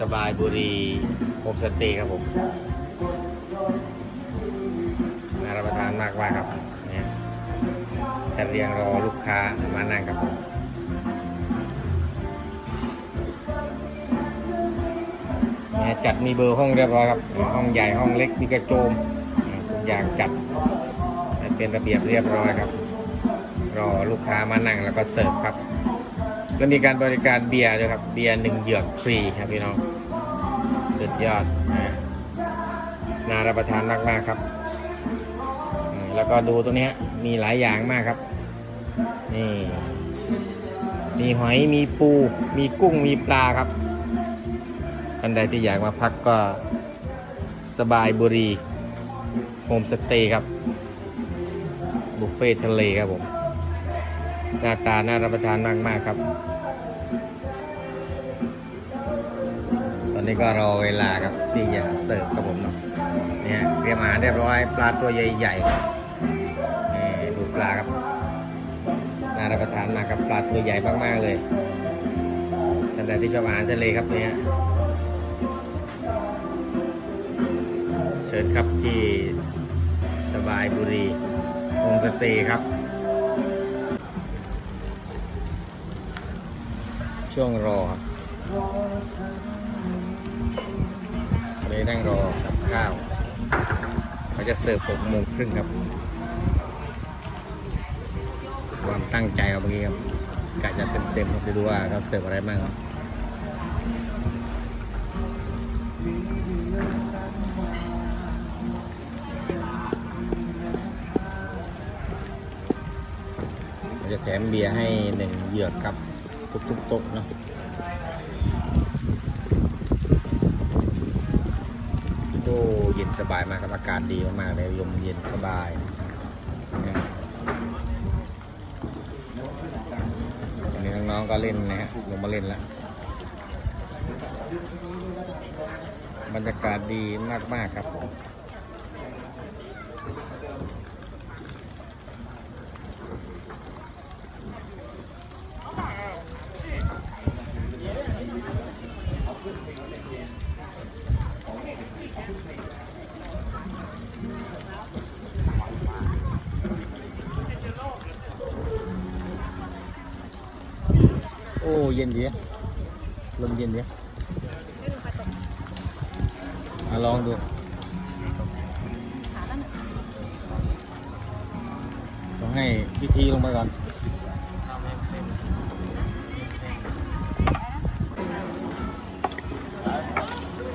สบายบุรีโฮมสเตย์ครับผมน่ารับประทานมากว่าครับเนี่ยจะเรียงรอลูกค้ามานั่งครับผมเนี่ยจัดมีเบอร์ห้องเรียบร้อยครับห้องใหญ่ห้องเล็กมีกระโจมทุกอย่างจัดเป็นระเบียบเรียบร้อยครับรอลูกค้ามานั่งแล้วก็เสิร์ฟครับ แล้วมีการบริการเบียร์ด้วยครับ เบียร์หนึ่งเหยือกฟรีครับพี่น้อง ยอดน่ารับประทานมากๆครับ แล้วก็ดูตัวนี้มีหลายอย่างมากครับ นี่ มีหอยมีปู มีกุ้งมีปลาครับท่านใดที่อยากมาพักก็สบายบุรีโฮมสเตย์ครับ บุฟเฟ่ทะเลครับผม หน้าตาน่ารับประทานมาก ๆ ครับ นี้ก็รอเวลาครับที่จะเสิร์ฟครับผมเนาะเนี่ยเตรียมอาหารเรียบร้อยปลาตัวใหญ่ๆนี่ดูปลาครับน่ารับประทานมากครับปลาตัวใหญ่มากๆเลยท่านใดที่ชอบอาหารทะเลครับเนี่ยเชิญครับที่สบายบุรีโฮมสเตย์ครับ ช่วงรอครับ เลยนั่งรอกับข้าวเขาจะเสิร์ฟหกโมงครึ่งครับ ความตั้งใจครับเมื่อกี้ครับกะจะเต็มๆครับจะดูว่าเขาเสิร์ฟอะไรบ้างครับเขาจะแถมเบียร์ให้หนึ่งเหยือกครับทุกๆโต๊ะเนาะ เย็นสบายมากครับอากาศดีมากๆเลยลมเย็นสบายนะวันนี้น้องๆก็เล่นนะฮะลงมาเล่นแล้วบรรยากาศดีมากๆครับผม อ้เย็นดีลมเย็นดีอะมาลองดูต้องให้พิธีลงไปก่อน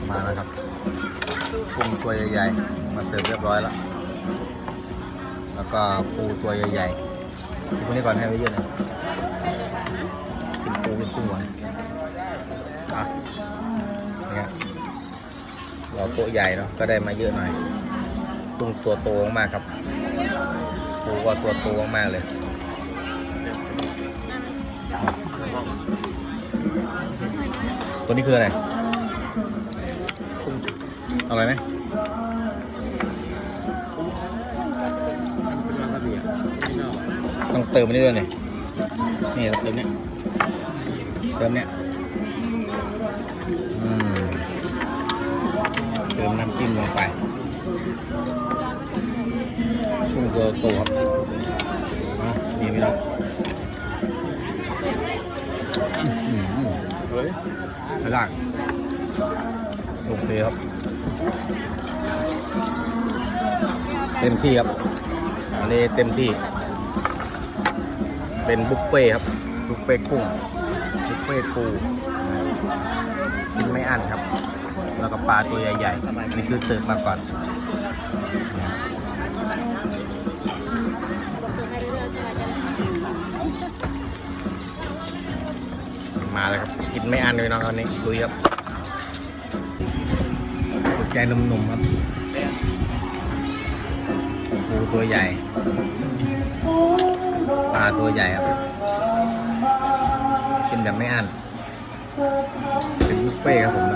มาแล้วครับกุ้งตัวใหญ่ๆมาเสิร์ฟเรียบร้อยแล้ว แล้วก็ปูตัวใหญ่ๆพวกนี้ก่อนให้ไว้เยอะหน่อย กินปูกินกุ้งก่อนอะเนี่ยเราโต๊ะใหญ่เนาะก็ได้มาเยอะหน่อยกุ้งตัวโตมากครับปูก็ตัวโตมากเลยตัวนี้คืออะไรกุ้งอร่อยไหมต้องเติมอันนี้ด้วยเนี่ยนี่เติมเนี้ย เติมเนี้ยอืมเติมน้ำจิ้มลงไปช่วงตัวโตครับอะนี่ไม่ได้อื้อหือเฮ้ยไม่ได้โอเคครับ เต็มที่ครับ อันนี้เต็มที่ เป็นบุฟเฟ่ต์ครับบุฟเฟ่ต์กุ้งบุฟ เฟ่ต์ปูกินไม่อั้นครับ แล้วก็ปลาตัวใหญ่ๆ นี่คือเสิร์ฟมาก่อนมาแล้วครับกินไม่อั้นเลยน้องตอนนี้ดูครับใจหนุ่มๆครับปูตัวใหญ่ปลาตัวใหญ่ครับ กินแบบไม่อั้นเป็นบุฟเฟ่ครับผม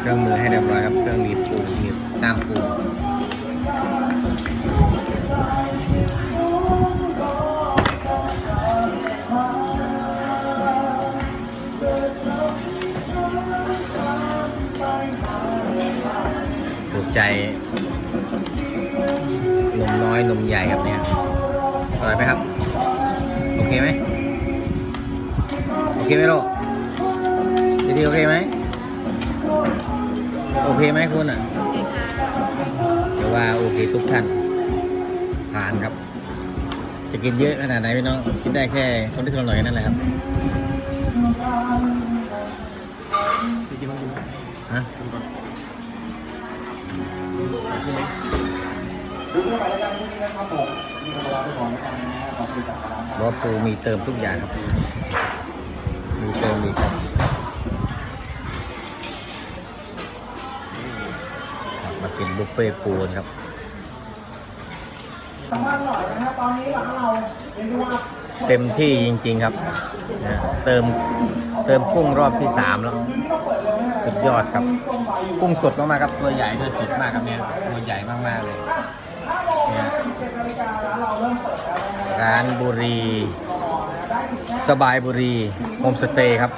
เครื่องมือให้เรียบร้อยครับ เครื่องมีปูมีตามปู ใจนมน้อยนมใหญ่ครับเนี่ยอร่อยไหมครับ โอเคไหมโอเคไหมลูกดีดีโอเคไหมโอเคไหมคุณอะแต่ว่าโอเคทุกท่านทานครับ จะกินเยอะขนาดไหนพี่น้องกินได้แค่คนที่ทนอร่อยนั่นแหละครับฮะ ครับผมมีกระลาไปก่อนในการนี้ขอบคุณครับรถปูมีเติมทุกอย่างครับ มีเติมมีครับครับมากินบุฟเฟ่ปูนครับสำคัญหน่อยนะครับตอนนี้ร้านเราเรียนรู้ว่าเต็มที่จริงๆครับนะเติมเติมกุ้งรอบที่สามแล้ว สุดยอดครับ กุ้งสดมากๆครับ ตัวใหญ่ด้วยสดมากครับเนี่ย ตัวใหญ่มากๆเลยเนี่ย ร้านบุรี สบายบุรีโฮมสเตย์ครับ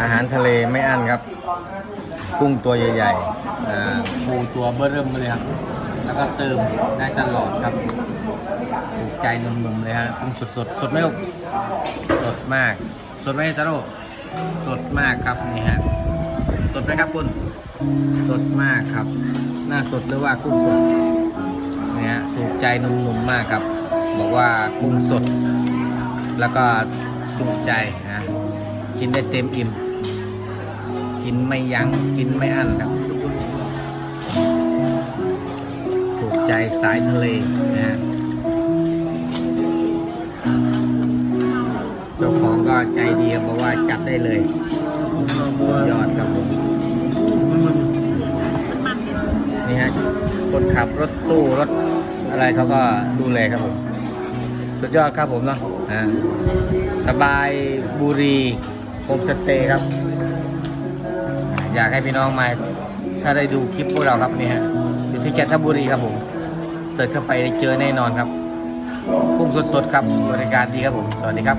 อาหารทะเลไม่อั้นครับ กุ้งตัวใหญ่ๆอ่าปูตัวเบ้อเริ่มเลยครับ แล้วก็เติมได้ตลอดครับถูกใจหนุ่มๆเลยฮะกุ้งสดสดๆสดไหมลูกสดมาก สดไหมตาโร่สดมากครับนี่ฮะสดไหมครับคุณสดมากครับ หน้าสดหรือว่ากุ้งสดเนี่ฮะถูกใจหนุ่มๆมากครับ บอกว่ากุ้งสด แล้วก็ถูกใจนะกินได้เต็มอิ่ม กินไม่ยัง้งกินไม่อั้นครับถูกใจสายทะเลนะฮะเจ้าของก็ใจดีครับอกว่าจัดได้เลย ยอดครับผมนี่ฮะคนขับรถตู้รถอะไรเขาก็ดูแลครับผม สุดยอดครับผมเนาะอ่าสบายบุรีโฮมสเตย์ครับ อยากให้พี่น้องมา ถ้าได้ดูคลิปพวกเราครับนี่ฮะอยู่ที่จันทบุรีครับผมเสิร์ชเข้าไปเจอแน่นอนครับกุ้งสดๆครับบริการดีครับผม สวัสดีครับ